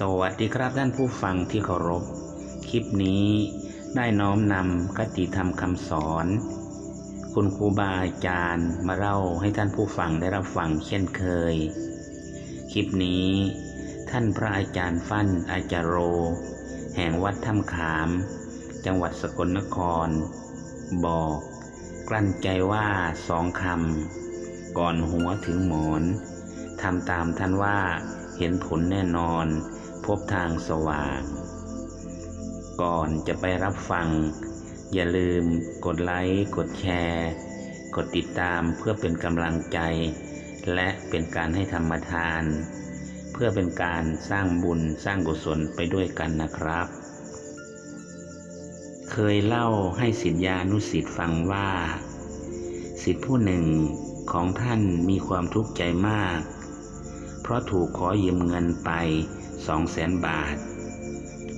สวัสดีครับท่านผู้ฟังที่เคารพ คลิปนี้ได้น้อมนำคติธรรมคำสอน คุณครูบาอาจารย์มาเล่าให้ท่านผู้ฟังได้รับฟังเช่นเคย คลิปนี้ ท่านพระอาจารย์ฟั่นอาจารโร แห่งวัดถ้ำขาม จังหวัดสกลนคร บอก กลั้นใจว่าสองคำก่อนหัวถึงหมอนทำตามท่านว่าเห็นผลแน่นอน พบทางสว่าง ก่อนจะไปรับฟัง อย่าลืมกดไลค์กดแชร์ กดติดตามเพื่อเป็นกำลังใจ และเป็นการให้ธรรมทาน เพื่อเป็นการสร้างบุญสร้างกุศลไปด้วยกันนะครับ เคยเล่าให้สิทธิานุสิทธิ์ฟังว่า สิทธิผู้หนึ่งของท่านมีความทุกข์ใจมาก เพราะถูกขอยืมเงินไป สองแสนบาท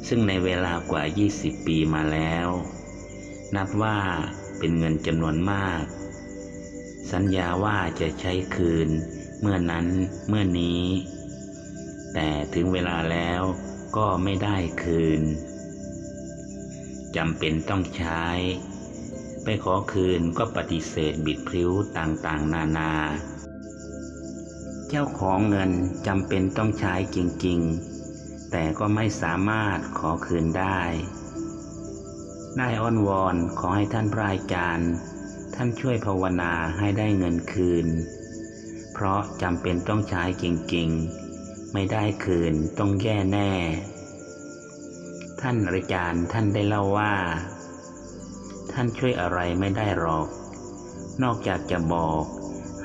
ซึ่งในเวลากว่า 20 ปีมาแล้ว นับว่าเป็นเงินจำนวนมาก สัญญาว่าจะใช้คืนเมื่อนั้นเมื่อนี้ แต่ถึงเวลาแล้วก็ไม่ได้คืนจำเป็นต้องใช้ ไปขอคืนก็ปฏิเสธบิดพริ้วต่างๆ นานา เจ้าของเงินจำเป็นต้องใช้จริง ๆ แต่ก็ไม่สามารถขอคืนได้ได้อ้อนวอนขอให้ท่านพระอาจารย์ ท่านช่วยภาวนาให้ได้เงินคืน เพราะจำเป็นต้องใช้จริงๆ ไม่ได้คืนต้องแย่แน่ ท่านอาจารย์ท่านได้เล่าว่า ท่านช่วยอะไรไม่ได้หรอก นอกจากจะบอก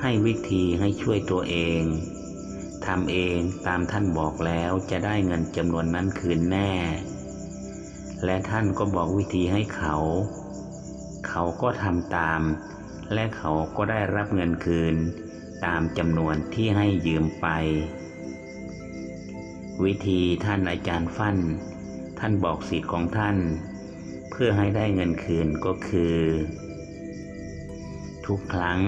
ให้วิธีให้ช่วยตัวเอง ทำเองตามท่านบอกแล้วจะได้เงินจำนวนนั้นคืนแน่ และท่านก็บอกวิธีให้เขา เขาก็ทำตาม และเขาก็ได้รับเงินคืน ตามจำนวนที่ให้ยืมไป วิธีท่านอาจารย์ฟั่น ท่านบอกสิทธิ์ของท่าน เพื่อให้ได้เงินคืนก็คือ ทุกครั้ง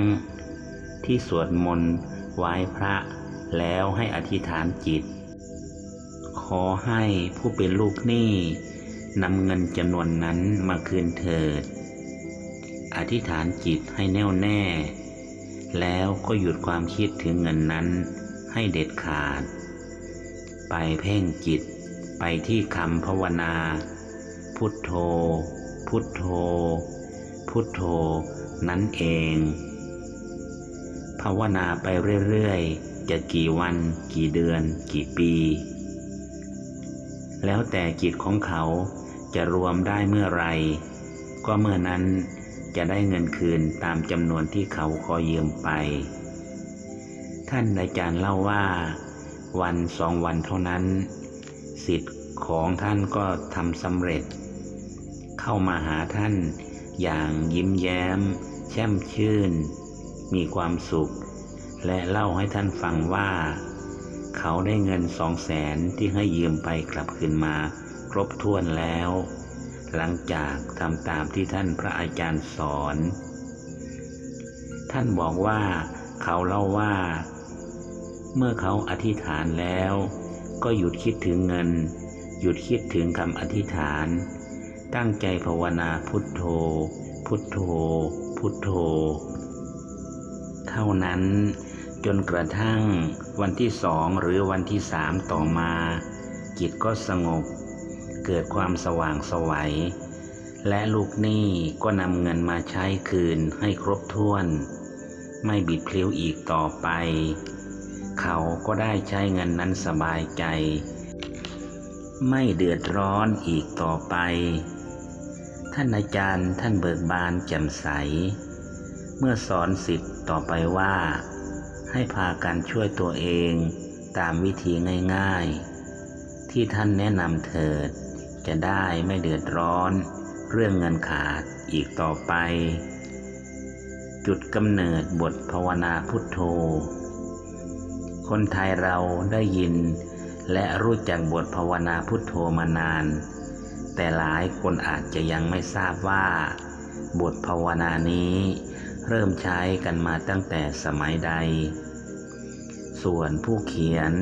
ที่สวดมนต์ไหว้พระ แล้วให้อธิษฐานจิต ขอให้ผู้เป็นลูกหนี้นำเงินจำนวนนั้นมาคืนเถิด อธิษฐานจิตให้แน่วแน่ แล้วก็หยุดความคิดถึงเงินนั้นให้เด็ดขาด ไปเพ่งจิตไปที่คำภาวนา พุทโธ พุทโธ พุทโธนั้นเอง ภาวนาไปเรื่อย ๆ จะกี่วัน กี่เดือน กี่ปี แล้วแต่จิตของเขาจะรวมได้เมื่อไร ก็เมื่อนั้นจะได้เงินคืนตามจำนวนที่เขาขอยืมไป ท่านอาจารย์เล่าว่า วันสองวันเท่านั้น สิทธิ์ของท่านก็ทำสำเร็จ เข้ามาหาท่านอย่างยิ้มแย้ม แช่มชื่น มีความสุข และเล่าให้ท่านฟังว่า เขาได้เงินสองแสนที่ให้ยืมไปกลับคืนมา ครบถ้วนแล้ว หลังจากทำตามที่ท่านพระอาจารย์สอน ท่านบอกว่า เขาเล่าว่า เมื่อเขาอธิษฐานแล้ว ก็หยุดคิดถึงเงิน หยุดคิดถึงคำอธิษฐาน ตั้งใจภาวนาพุทโธ พุทโธ พุทโธ เท่านั้น จนกระทั่งวันที่สองหรือวันที่สามต่อมา จิตก็สงบ เกิดความสว่างสวัย และลูกหนี้ก็นำเงินมาใช้คืนให้ครบถ้วน ไม่บิดพลิ้วอีกต่อไป เขาก็ได้ใช้เงินนั้นสบายใจ ไม่เดือดร้อนอีกต่อไป ท่านอาจารย์ท่านเบิกบานแจ่มใส เมื่อสอนสิทธิ์ต่อไปว่า ให้พากันช่วยตัวเองตามวิธีง่ายๆ ที่ท่านแนะนำเถิด จะได้ไม่เดือดร้อน เรื่องเงินขาดอีกต่อไป จุดกำเนิดบทภาวนาพุทโธ คนไทยเราได้ยิน และรู้จักบทภาวนาพุทโธมานาน แต่หลายคนอาจจะยังไม่ทราบว่า บทภาวนานี้ เริ่มใช้กันมาตั้งแต่สมัยใด ส่วนผู้เขียน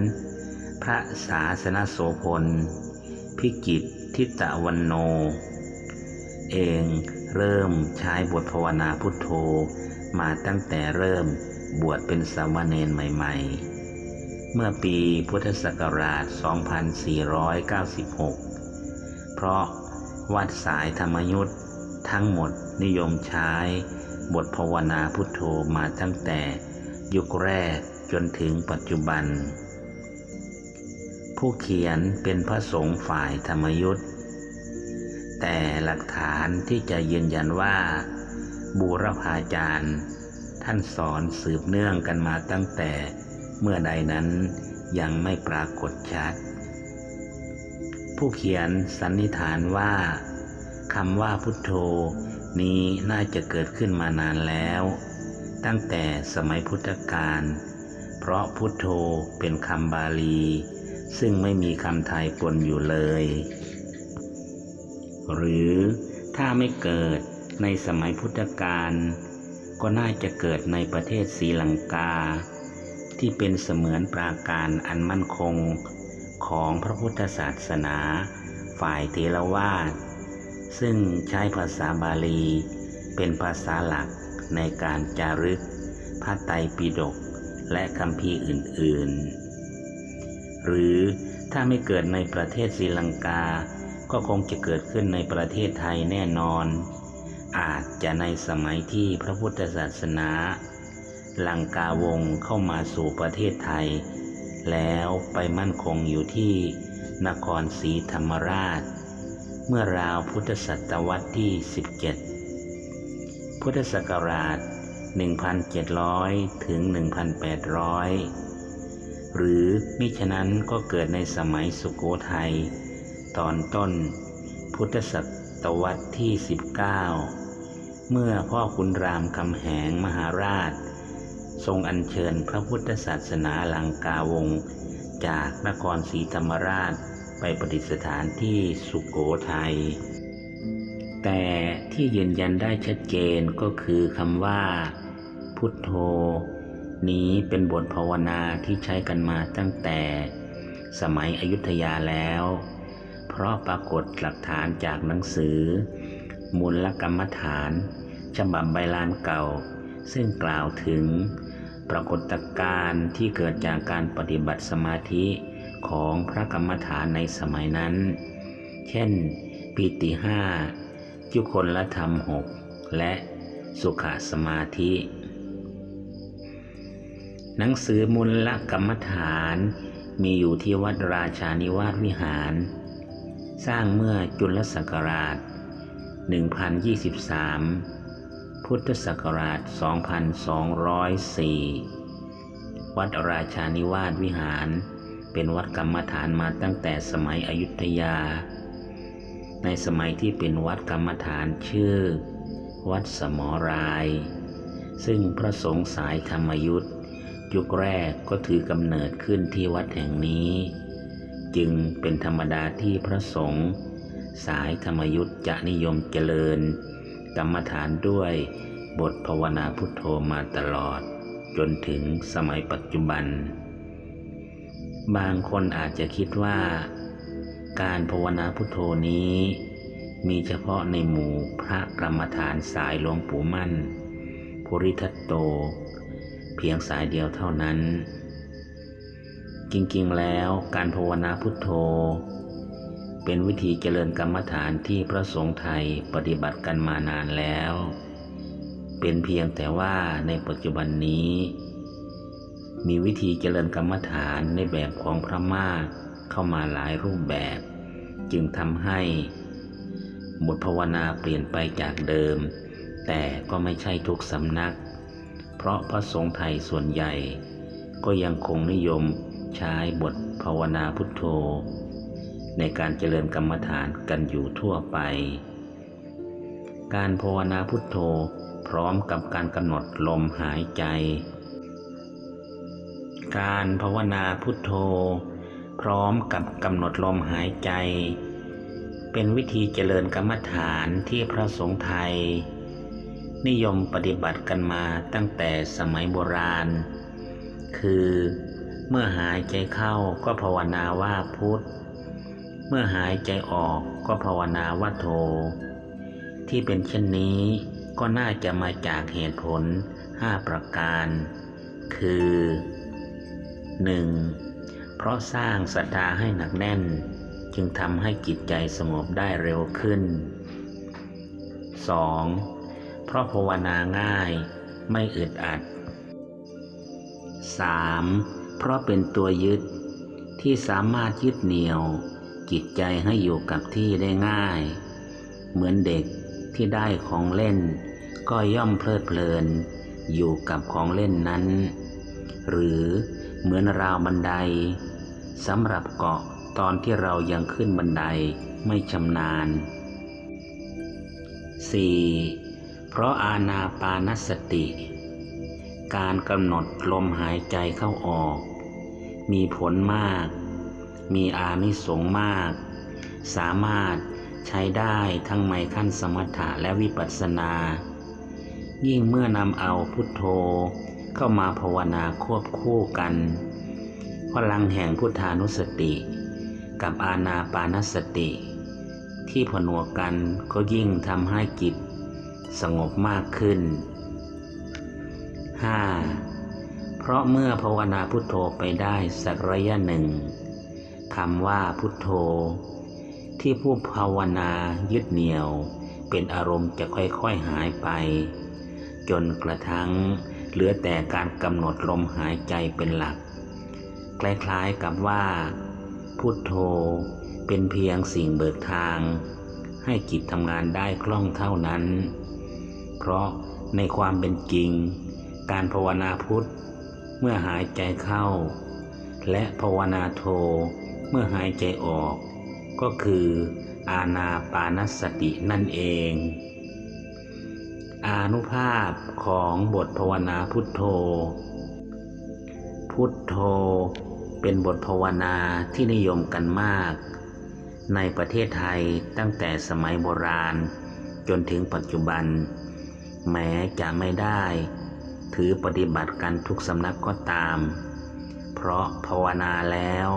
พระศาสนโสพล พิจิตทิตะวันโน เองเริ่มใช้บทภาวนาพุทโธมาตั้งแต่เริ่มบวชเป็นสามเณรใหม่ ๆ เมื่อปีพุทธศักราช 2496 เพราะวัดสายธรรมยุทธ์ทั้งหมดนิยมใช้ บทภาวนาพุทโธมาตั้งแต่ยุคแรกจนถึงปัจจุบัน ผู้เขียนเป็นพระสงฆ์ฝ่ายธรรมยุทธ์แต่หลักฐานที่จะยืนยันว่า บูรพาจารย์ ท่านสอนสืบเนื่องกันมาตั้งแต่เมื่อใดนั้นยังไม่ปรากฏชัด ผู้เขียนสันนิษฐานว่าคำว่าพุทโธ นี้น่าจะเกิดขึ้นมานานแล้ว ตั้งแต่สมัยพุทธกาลเพราะพุทโธเป็นคำบาลี ซึ่งไม่มีคำไทยปนอยู่เลย หรือถ้าไม่เกิดในสมัยพุทธกาลก็น่าจะเกิดในประเทศศรีลังกา ที่เป็นเสมือนปราการอันมั่นคงของพระพุทธศาสนา ฝ่ายเทรวาส ซึ่งใช้ภาษาบาลี เป็นภาษาหลักในการจารึกพระไตรปิฎกและคำพีอื่น ๆ หรือถ้าไม่เกิดในประเทศศรีลังกา ก็คงจะเกิดขึ้นในประเทศไทยแน่นอน อาจจะในสมัยที่พระพุทธศาสนา ลังกาวงเข้ามาสู่ประเทศไทย แล้วไปมั่นคงอยู่ที่นครศรีธรรมราช เมื่อราวพุทธศตวรรษที่ 17 พุทธศักราช 1,700 ถึง 1,800 หรือมิฉะนั้นก็เกิดในสมัยสุโขทัยตอนต้น พุทธศตวรรษที่ 19 เมื่อพ่อคุณรามคำแหงมหาราช ทรงอัญเชิญพระพุทธศาสนาลังกาวง จากนครศรีธรรมราช ไปประดิษฐานที่สุโขทัย แต่ที่ยืนยันได้ชัดเจนก็คือคำว่า พุทโธ นี้เป็นบทภาวนาที่ใช้กันมาตั้งแต่สมัยอยุธยาแล้ว เพราะปรากฏหลักฐานจากหนังสือ มูลกรรมฐานฉบับใบลานเก่า ซึ่งกล่าวถึงปรากฏการณ์ที่เกิดจากการปฏิบัติสมาธิ ของพระกรรมฐานในสมัยนั้น เช่น ปีติห้าจุคนละธรรมหกและสุขสมาธิ หนังสือมูลละกรรมฐานมีอยู่ที่วัดราชานิวาสวิหาร สร้างเมื่อจุลศักราช 1023 พุทธศักราช 2204 วัดราชานิวาสวิหาร เป็นวัดกรรมฐานมาตั้งแต่สมัยอยุธยา ในสมัยที่เป็นวัดกรรมฐานชื่อ วัดสมราย ซึ่งพระสงฆ์สายธรรมยุทธยุคแรกก็ถือกำเนิดขึ้นที่วัดแห่งนี้ จึงเป็นธรรมดาที่พระสงฆ์สายธรรมยุทธจะนิยมเจริญ กรรมฐานด้วยบทภาวนาพุทโธมาตลอด จนถึงสมัยปัจจุบัน บางคนอาจจะคิดว่า การภาวนาพุทโธนี้ มีเฉพาะในหมู่พระกรรมฐานสายหลวงปู่มั่น ภูริทัตโต เพียงสายเดียวเท่านั้น จริงๆแล้วการภาวนาพุทโธ เป็นวิธีเจริญกรรมฐานที่พระสงฆ์ไทยปฏิบัติกันมานานแล้ว เป็นเพียงแต่ว่าในปัจจุบันนี้ มีวิธีเจริญกรรมฐานในแบบของพระมากเข้ามาหลายรูปแบบ จึงทำให้บทภาวนาเปลี่ยนไปจากเดิม แต่ก็ไม่ใช่ทุกสำนัก เพราะพระสงฆ์ไทยส่วนใหญ่ ก็ยังคงนิยมใช้บทภาวนาพุทโธ ในการเจริญกรรมฐานกันอยู่ทั่วไป การภาวนาพุทโธพร้อมกับการกำหนดลมหายใจ การภาวนาพุทโธ พร้อมกับกำหนดลมหายใจ เป็นวิธีเจริญกรรมฐานที่พระสงฆ์ไทย นิยมปฏิบัติกันมาตั้งแต่สมัยโบราณ คือเมื่อหายใจเข้าก็ภาวนาว่าพุทธเมื่อหายใจออกก็ภาวนาว่าโทที่เป็นเช่นนี้ก็น่าจะมาจากเหตุผลห้าประการ คือ 1. เพราะสร้างศรัทธาให้หนักแน่น จึงทำให้จิตใจสงบได้เร็วขึ้น 2. เพราะภาวนาง่ายไม่อึดอัด 3. เพราะเป็นตัวยึดที่สามารถยึดเหนี่ยว จิตใจให้อยู่กับที่ได้ง่าย เหมือนเด็กที่ได้ของเล่น ก็ย่อมเพลิดเพลิน อยู่กับของเล่นนั้น หรือ เหมือนราวบันไดสำหรับเกาะตอนที่เรายังขึ้นบันไดไม่ชำนาญ 4. เพราะอาณาปานสติ การกำหนดลมหายใจเข้าออก มีผลมาก มีอานิสงส์มาก สามารถใช้ได้ทั้งในขั้นสมถะและวิปัสสนา ยิ่งเมื่อนำเอาพุทโธ เข้ามาภาวนาควบคู่กันพลังแห่งพุทธานุสติ กับอาณาปานสติ ที่ผนวกกันก็ยิ่งทำให้จิตสงบมากขึ้น 5. เพราะเมื่อภาวนาพุทโธไปได้สักระยะหนึ่งคำว่าพุทโธ ที่ผู้ภาวนายึดเหนี่ยว เป็นอารมณ์จะค่อยๆหายไป จนกระทั่ง เหลือแต่การกำหนดลมหายใจเป็นหลัก คล้ายๆกับว่า พุทโธเป็นเพียงสิ่งเบิกทาง ให้จิตทำงานได้คล่องเท่านั้น เพราะในความเป็นจริง การภาวนาพุทธเมื่อหายใจเข้า และภาวนาโทเมื่อหายใจออก ก็คืออาณาปานสตินั่นเอง อานุภาพของบทภาวนาพุทโธ พุทโธเป็นบทภาวนาที่นิยมกันมาก ในประเทศไทยตั้งแต่สมัยโบราณ จนถึงปัจจุบัน แม้จะไม่ได้ ถือปฏิบัติกันทุกสำนักก็ตาม เพราะภาวนาแล้ว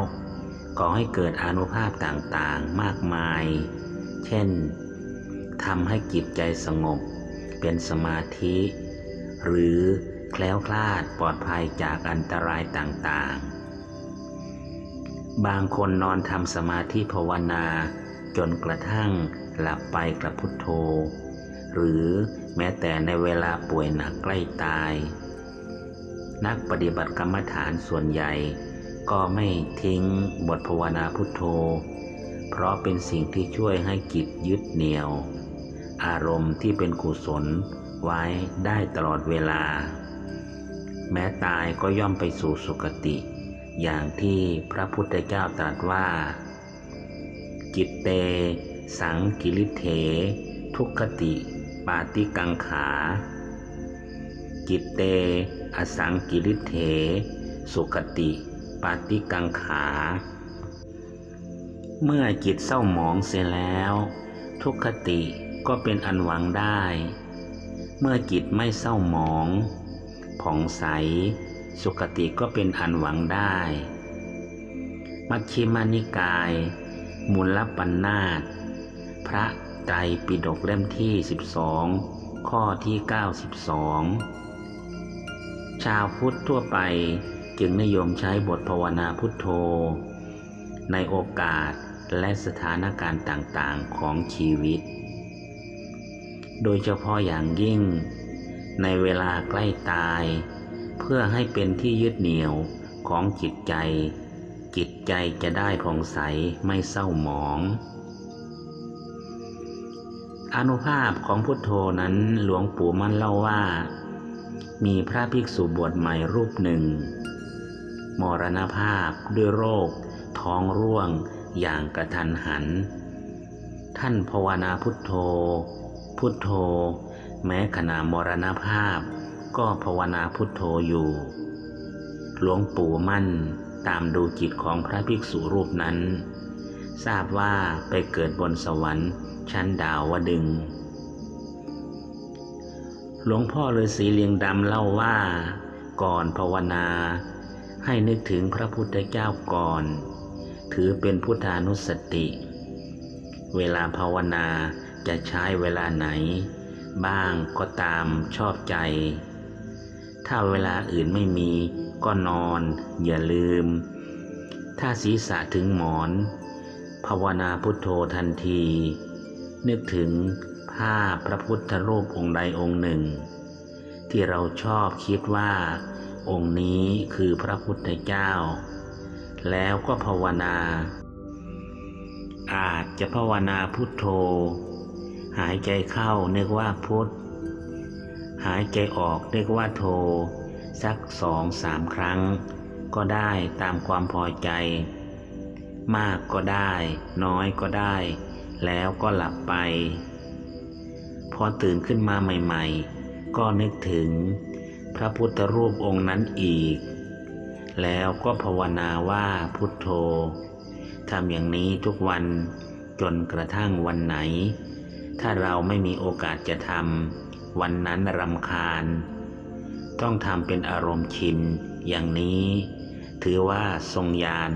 ก่อให้เกิดอนุภาพต่างๆมากมาย เช่นทำให้จิตใจสงบ เป็นสมาธิ หรือแคล้วคลาดปลอดภัยจากอันตรายต่างๆ บางคนนอนทำสมาธิภาวนา จนกระทั่งหลับไปกับพุทโธ หรือแม้แต่ในเวลาป่วยหนักใกล้ตาย นักปฏิบัติกรรมฐานส่วนใหญ่ ก็ไม่ทิ้งบทภาวนาพุทโธ เพราะเป็นสิ่งที่ช่วยให้จิตยึดเหนี่ยว อารมณ์ที่เป็นกุศลไว้ได้ตลอดเวลา แม้ตายก็ย่อมไปสู่สุคติ อย่างที่พระพุทธเจ้าตรัสว่า จิตเต สังกิริเถ ทุกขติ ปาติกังขา จิตเต อสังกิริเถ สุขติ ปาติกังขา เมื่อจิตเศร้าหมองเสียแล้ว ทุกขติ ก็เป็นอันหวังได้ เมื่อจิตไม่เศร้าหมองผ่องใส สุขติก็เป็นอันหวังได้ มัชฌิมานิกาย มูลปัญนาตพระไตรปิฎกเล่มที่ 12 ข้อที่ 92 ชาวพุทธทั่วไปจึงนิยมใช้บทภาวนาพุทโธ ในโอกาสและสถานการณ์ต่างๆของชีวิต โดยเฉพาะอย่างยิ่ง ในเวลาใกล้ตาย เพื่อให้เป็นที่ยึดเหนี่ยวของจิตใจ จิตใจจะได้ผ่องใสไม่เศร้าหมอง อนุภาพของพุทโธนั้นหลวงปู่มั่นเล่าว่า มีพระภิกษุบวชใหม่รูปหนึ่ง มรณภาพด้วยโรค ท้องร่วงอย่างกระทันหัน ท่านภาวนาพุทโธ พุทโธ แม้ขณะมรณภาพ ก็ภาวนาพุทโธอยู่ หลวงปู่มั่นตามดูจิตของพระภิกษุรูปนั้น ทราบว่าไปเกิดบนสวรรค์ชั้นดาวดึง หลวงพ่อฤาษีเลียงดำเล่าว่า ก่อนภาวนา ให้นึกถึงพระพุทธเจ้าก่อน ถือเป็นพุทธานุสติ เวลาภาวนา จะใช้เวลาไหน บ้างก็ตามชอบใจ ถ้าเวลาอื่นไม่มีก็นอน อย่าลืม ถ้าศีรษะถึงหมอน ภาวนาพุทโธทันที นึกถึงภาพพระพุทธรูปองค์ใดองค์หนึ่ง ที่เราชอบคิดว่า องค์นี้คือพระพุทธเจ้า แล้วก็ภาวนาอาจจะภาวนาพุทโธ หายใจเข้านึกว่าพุทธหายใจออกนึกว่าโท สักสองสามครั้ง ก็ได้ตามความพอใจ มากก็ได้ น้อยก็ได้ แล้วก็หลับไป พอตื่นขึ้นมาใหม่ ๆ ก็นึกถึงพระพุทธรูปองค์นั้นอีก แล้วก็ภาวนาว่าพุทโธทำอย่างนี้ทุกวันจนกระทั่งวันไหน ถ้าเราไม่มีโอกาสจะทำวันนั้นรำคาญ ต้องทำเป็นอารมณ์ชิน อย่างนี้ ถือว่าทรงญาณ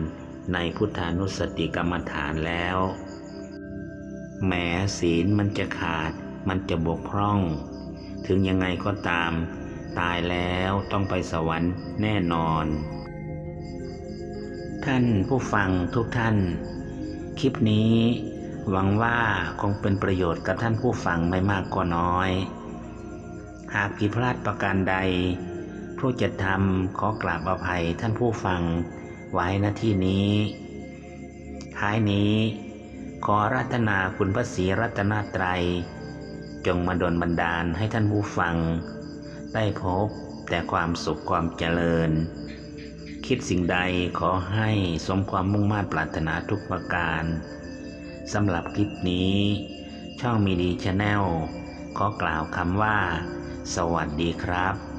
ในพุทธานุสติกรรมฐานแล้วแม้ศีลมันจะขาด มันจะบกพร่อง ถึงยังไงก็ตาม ตายแล้วต้องไปสวรรค์แน่นอน ท่านผู้ฟังทุกท่าน คลิปนี้ หวังว่าคงเป็นประโยชน์กับท่านผู้ฟังไม่มากก็น้อย หากผิดพลาดประการใด ผู้จะทำขอกราบอภัยท่านผู้ฟังไว้ณที่นี้ ท้ายนี้ขอรัตนาคุณพระศรีรัตนตรัยจงมาดลบันดาลให้ท่านผู้ฟัง ได้พบแต่ความสุขความเจริญ คิดสิ่งใดขอให้สมความมุ่งมา่ปรารถนาทุกประการ สำหรับคลิปนี้ ช่องมีดีชาแนลขอกล่าวคำว่า สวัสดีครับ